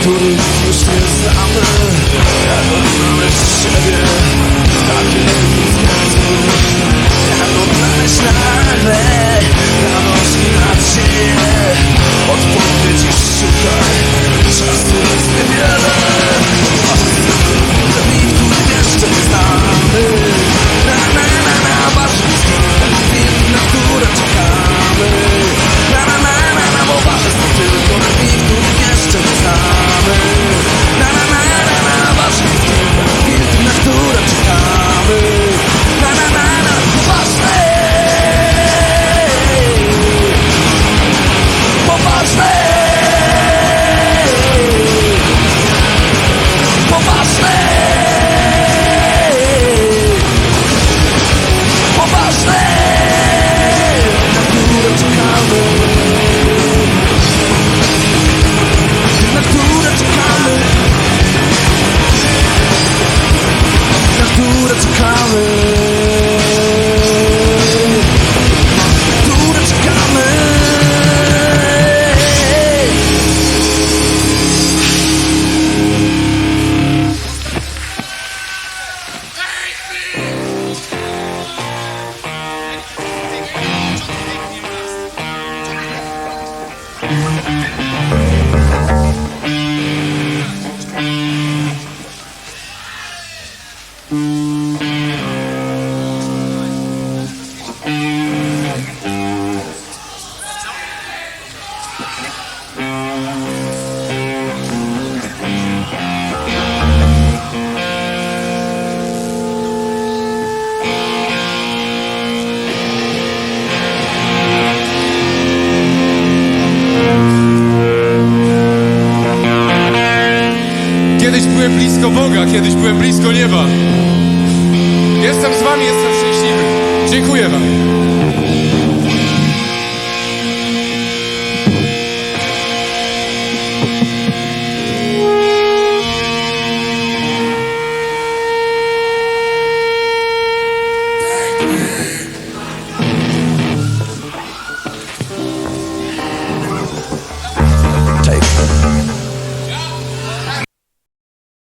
który już nie znamy Znamy siebie byłem blisko Boga, kiedyś byłem blisko nieba. Jestem z wami, jestem szczęśliwy. Dziękuję wam.